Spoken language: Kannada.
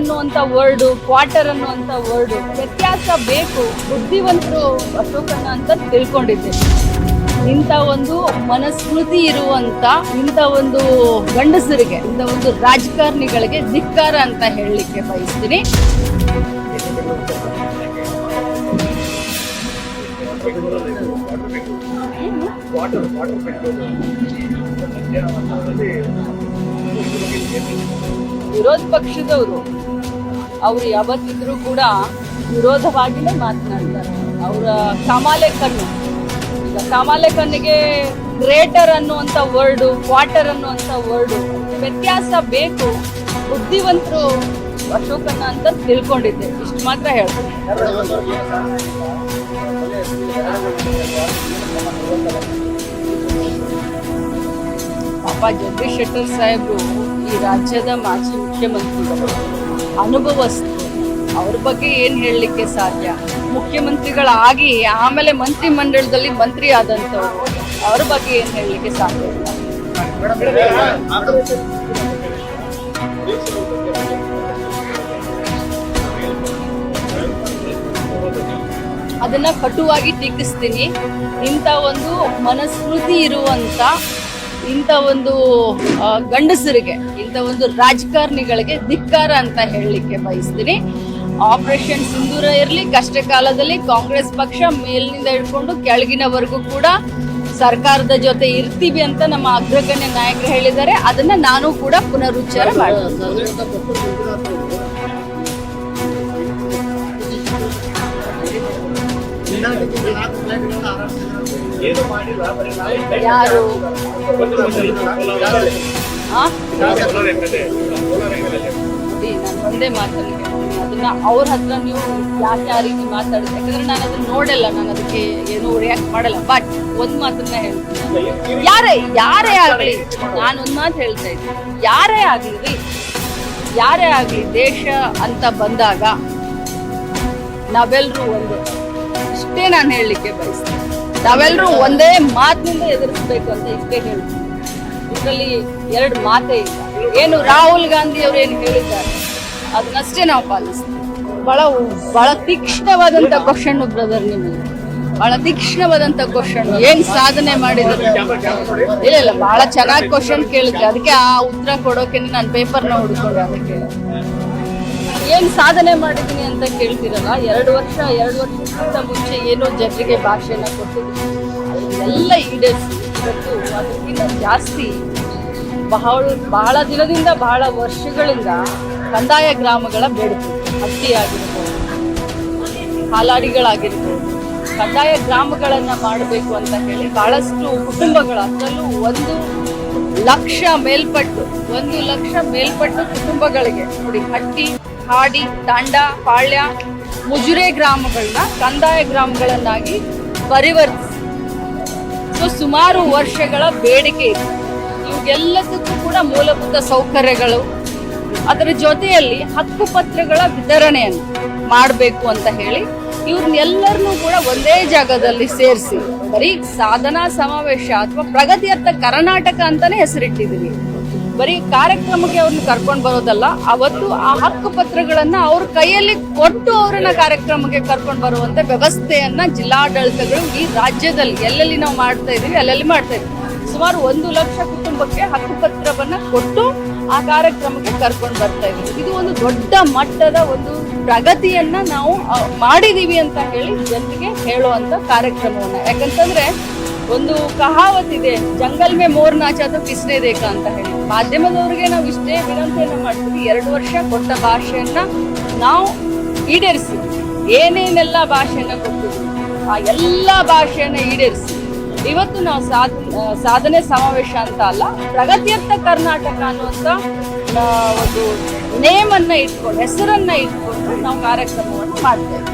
ಅನ್ನುವಂತ ವರ್ಡು ಕ್ವಾರ್ಟರ್ ಅನ್ನುವಂಥ ವರ್ಡು ವ್ಯತ್ಯಾಸ ಬೇಕು, ಬುದ್ಧಿವಂತರು ಅಶೋಕಣ್ಣ ಅಂತ ತಿಳ್ಕೊಂಡಿದ್ದೆ. ಇಂಥ ಒಂದು ಮನಸ್ಮೃತಿ ಇರುವಂತ ಇಂಥ ಒಂದು ಗಂಡಸರಿಗೆ, ಇಂಥ ಒಂದು ರಾಜಕಾರಣಿಗಳಿಗೆ ಧಿಕ್ಕಾರ ಅಂತ ಹೇಳಲಿಕ್ಕೆ ಬಯಸ್ತೀನಿ. ವಿರೋಧ ಪಕ್ಷದವರು ಅವರು ಯಾವತ್ತಿದ್ರು ಕೂಡ ವಿರೋಧವಾಗಿಯೇ ಮಾತನಾಡ್ತಾರೆ. ಅವರ ಕಮಾಲೆ ಕಣ್ಣು. ಈಗ ಕಮಾಲೆ ಕಣ್ಣಿಗೆ ಗ್ರೇಟರ್ ಅನ್ನುವಂಥ ವರ್ಡು, ಕ್ವಾರ್ಟರ್ ಅನ್ನುವಂಥ ವರ್ಡು ವ್ಯತ್ಯಾಸ ಬೇಕು. ಬುದ್ಧಿವಂತರು ಅಶೋಕನ ಅಂತ ತಿಳ್ಕೊಂಡಿದ್ದೆ. ಇಷ್ಟು ಮಾತ್ರ ಹೇಳ್ತೀನಿ. ಪಾಪ ಜಗದೀಶ್ ಶೆಟ್ಟರ್ ಸಾಹೇಬರು ಈ ರಾಜ್ಯದ ಮಾಜಿ ಮುಖ್ಯಮಂತ್ರಿಗಳು. ಅನುಭವಸ್ತು ಅವ್ರ ಬಗ್ಗೆ ಏನು ಹೇಳಲಿಕ್ಕೆ ಸಾಧ್ಯ? ಮುಖ್ಯಮಂತ್ರಿಗಳಾಗಿ ಆಮೇಲೆ ಮಂತ್ರಿ ಮಂಡಳದಲ್ಲಿ ಮಂತ್ರಿ ಆದಂಥವ್ರು ಅವ್ರ ಬಗ್ಗೆ ಏನು ಹೇಳಲಿಕ್ಕೆ ಸಾಧ್ಯ? ಇಲ್ಲ ಅದನ್ನ ಕಟುವಾಗಿ ಟೀಕಿಸ್ತೀನಿ. ಇಂಥ ಒಂದು ಮನಸ್ಮೃತಿ ಇರುವಂತ ಇಂಥ ಒಂದು ಗಂಡಸರಿಗೆ, ಇಂಥ ಒಂದು ರಾಜಕಾರಣಿಗಳಿಗೆ ಧಿಕ್ಕಾರ ಅಂತ ಹೇಳಲಿಕ್ಕೆ ಬಯಸ್ತೀನಿ. ಆಪರೇಷನ್ ಸಿಂಧೂರ ಇರಲಿ ಕಷ್ಟ ಕಾಲದಲ್ಲಿ ಕಾಂಗ್ರೆಸ್ ಪಕ್ಷ ಮೇಲಿನಿಂದ ಹಿಡ್ಕೊಂಡು ಕೆಳಗಿನವರೆಗೂ ಕೂಡ ಸರ್ಕಾರದ ಜೊತೆ ಇರ್ತೀವಿ ಅಂತ ನಮ್ಮ ಅಗ್ರಗಣ್ಯ ನಾಯಕರು ಹೇಳಿದ್ದಾರೆ. ಅದನ್ನ ನಾನು ಕೂಡ ಪುನರುಚ್ಚಾರ ಮಾಡ್ತೀನಿ. ಯಾರು? ಒಂದೇ ಮಾತಲ್ಲಿ ಅದನ್ನ ಅವ್ರ ಹತ್ರ ನೀವು ಯಾಕೆ ಆ ರೀತಿ ಮಾತಾಡಿದ್ರೆ ಯಾಕಂದ್ರೆ ನಾನು ಅದನ್ನ ನೋಡಲ್ಲ, ನಾನು ಅದಕ್ಕೆ ಏನು ರಿಯಾಕ್ಟ್ ಮಾಡಲ್ಲ. ಬಟ್ ಒಂದ್ ಮಾತನ್ನ ಹೇಳ್ತೀನಿ. ಯಾರೇ ಯಾರೇ ಆಗ್ಲಿ ನಾನು ಒಂದ್ ಮಾತು ಹೇಳ್ತಾ ಇದ್ದೀನಿ. ಯಾರೇ ಆಗ್ಲಿ ರೀ ಯಾರೇ ಆಗ್ಲಿ ದೇಶ ಅಂತ ಬಂದಾಗ ನಾವೆಲ್ಲರೂ ಒಂದು, ಇಷ್ಟೇ ನಾನು ಹೇಳಲಿಕ್ಕೆ ಬಯಸ್ತೀನಿ. ನಾವೆಲ್ಲರೂ ಒಂದೇ ಮಾತಿನಿಂದ ಎದುರಿಸಬೇಕು ಅಂತ ಇಷ್ಟೇ ಹೇಳಿ. ಇದರಲ್ಲಿ ಎರಡು ಮಾತೇ ಇಲ್ಲ. ಏನು ರಾಹುಲ್ ಗಾಂಧಿ ಅವರು ಏನು ಹೇಳಿದ್ದಾರೆ, ಅದನ್ನಷ್ಟೇ ನಾವು ಪಾಲಿಸ್ತೀವಿ. ಬಹಳ ಬಹಳ ತೀಕ್ಷ್ಣವಾದಂತ ಕ್ವಶನ್ ಬ್ರದರ್ ನಿಮಗೆ. ಬಹಳ ತೀಕ್ಷ್ಣವಾದಂತ ಕ್ವಶನ್ ಏನ್ ಸಾಧನೆ ಮಾಡಿದ್ರು? ಇಲ್ಲ ಇಲ್ಲ, ಬಹಳ ಚೆನ್ನಾಗಿ ಕ್ವಶನ್ ಕೇಳಿದ್ರೆ. ಅದಕ್ಕೆ ಆ ಉತ್ತರ ಕೊಡೋಕೆ ನಾನು ಪೇಪರ್ನ ಹುಡ್ಕೊಂಡೆ ಅದಕ್ಕೆ. ಏನ್ ಸಾಧನೆ ಮಾಡಿದ್ದೀನಿ ಅಂತ ಕೇಳ್ತಿರಲ್ಲ? ಎರಡು ವರ್ಷ, ಎರಡು ವರ್ಷಕ್ಕಿಂತ ಮುಂಚೆ ಏನೋ ಜನರಿಗೆ ಭಾಷೆನ ಕೊಟ್ಟಿದ್ದೀನಿ. ಎಲ್ಲ ಈಡೇರಿಸಿ. ಇವತ್ತು ಅದಕ್ಕಿಂತ ಜಾಸ್ತಿ ಬಹಳ ಬಹಳ ದಿನದಿಂದ ಬಹಳ ವರ್ಷಗಳಿಂದ ಕಂದಾಯ ಗ್ರಾಮಗಳ ಬೇಡಿಕೆ. ಹತ್ತಿ ಆಗಿರ್ಬೋದು ಹಾಲಾಡಿಗಳಾಗಿರ್ಬೋದು. ಕಂದಾಯ ಗ್ರಾಮಗಳನ್ನ ಮಾಡಬೇಕು ಅಂತ ಹೇಳಿ ಬಹಳಷ್ಟು ಕುಟುಂಬಗಳ ಅದರಲ್ಲೂ ಒಂದು ಲಕ್ಷ ಮೇಲ್ಪಟ್ಟು, ಒಂದು ಲಕ್ಷ ಮೇಲ್ಪಟ್ಟು ಕುಟುಂಬಗಳಿಗೆ, ನೋಡಿ, ಹಟ್ಟಿ ಹಾಡಿ ತಾಂಡ ಪಾಳ್ಯ, ಮುಜುರೆ ಗ್ರಾಮಗಳನ್ನ ಕಂದಾಯ ಗ್ರಾಮಗಳನ್ನಾಗಿ ಪರಿವರ್ತಿಸಿ. ಸುಮಾರು ವರ್ಷಗಳ ಬೇಡಿಕೆ ಇದೆ. ಇವೆಲ್ಲದಕ್ಕೂ ಕೂಡ ಮೂಲಭೂತ ಸೌಕರ್ಯಗಳು. ಅದರ ಜೊತೆಯಲ್ಲಿ ಹಕ್ಕುಪತ್ರಗಳ ವಿತರಣೆಯನ್ನು ಮಾಡಬೇಕು ಅಂತ ಹೇಳಿ ಇವ್ರನ್ನೆಲ್ಲರನ್ನೂ ಕೂಡ ಒಂದೇ ಜಾಗದಲ್ಲಿ ಸೇರಿಸಿ, ಬರೀ ಸಾಧನಾ ಸಮಾವೇಶ ಅಥವಾ ಪ್ರಗತಿಯತ್ತ ಕರ್ನಾಟಕ ಅಂತಾನೆ ಹೆಸರಿಟ್ಟಿದ್ದೀವಿ ಬರೀ ಕಾರ್ಯಕ್ರಮಕ್ಕೆ ಅವ್ರನ್ನ ಕರ್ಕೊಂಡು ಬರೋದಲ್ಲ, ಅವತ್ತು ಆ ಹಕ್ಕು ಪತ್ರಗಳನ್ನ ಅವ್ರ ಕೈಯಲ್ಲಿ ಕೊಟ್ಟು ಅವರನ್ನ ಕಾರ್ಯಕ್ರಮಕ್ಕೆ ಕರ್ಕೊಂಡು ಬರುವಂತ ವ್ಯವಸ್ಥೆಯನ್ನ ಜಿಲ್ಲಾಡಳಿತಗಳು ಈ ರಾಜ್ಯದಲ್ಲಿ ಎಲ್ಲೆಲ್ಲಿ ನಾವು ಮಾಡ್ತಾ ಇದೀವಿ, ಅಲ್ಲೆಲ್ಲಿ ಮಾಡ್ತಾ ಇದೀವಿ. ಸುಮಾರು ಒಂದು ಲಕ್ಷ ಕುಟುಂಬಕ್ಕೆ ಹಕ್ಕು ಪತ್ರವನ್ನ ಕೊಟ್ಟು ಆ ಕಾರ್ಯಕ್ರಮಕ್ಕೆ ಕರ್ಕೊಂಡು ಬರ್ತಾ ಇದೀವಿ. ಇದು ಒಂದು ದೊಡ್ಡ ಮಟ್ಟದ ಒಂದು ಪ್ರಗತಿಯನ್ನ ನಾವು ಮಾಡಿದೀವಿ ಅಂತ ಹೇಳಿ ಜನರಿಗೆ ಹೇಳುವಂತ ಕಾರ್ಯಕ್ರಮವನ್ನ. ಯಾಕಂತಂದ್ರೆ ಒಂದು ಕಹಾವತ್ ಇದೆ. ಜಂಗಲ್ ಮೇ ಮೋರ್ ನಾಚಾದ ಕಿಸ್ನೆ ದೇಕ ಅಂತ ಹೇಳಿ. ಮಾಧ್ಯಮದವರಿಗೆ ನಾವು ಇಷ್ಟೇ ವಿನಂತಿಯನ್ನು ಮಾಡ್ತೀವಿ. ಎರಡು ವರ್ಷ ಕೊಟ್ಟ ಭಾಷೆಯನ್ನ ನಾವು ಈಡೇರಿಸಿ. ಏನೇನೆಲ್ಲ ಭಾಷೆಯನ್ನ ಕೊಟ್ಟಿದ್ವಿ ಆ ಎಲ್ಲ ಭಾಷೆಯನ್ನ ಈಡೇರಿಸಿ. ಇವತ್ತು ನಾವು ಸಾಧ ಸಾಧನೆ ಸಮಾವೇಶ ಅಂತ ಅಲ್ಲ ಪ್ರಗತಿಯತ್ತ ಕರ್ನಾಟಕ ಅನ್ನುವಂಥ ಒಂದು ನೇಮನ್ನ ಇಟ್ಕೊಂಡು, ಹೆಸರನ್ನ ಇಟ್ಕೊಂಡು ನಾವು ಕಾರ್ಯಕ್ರಮವನ್ನು ಮಾಡ್ತೇವೆ.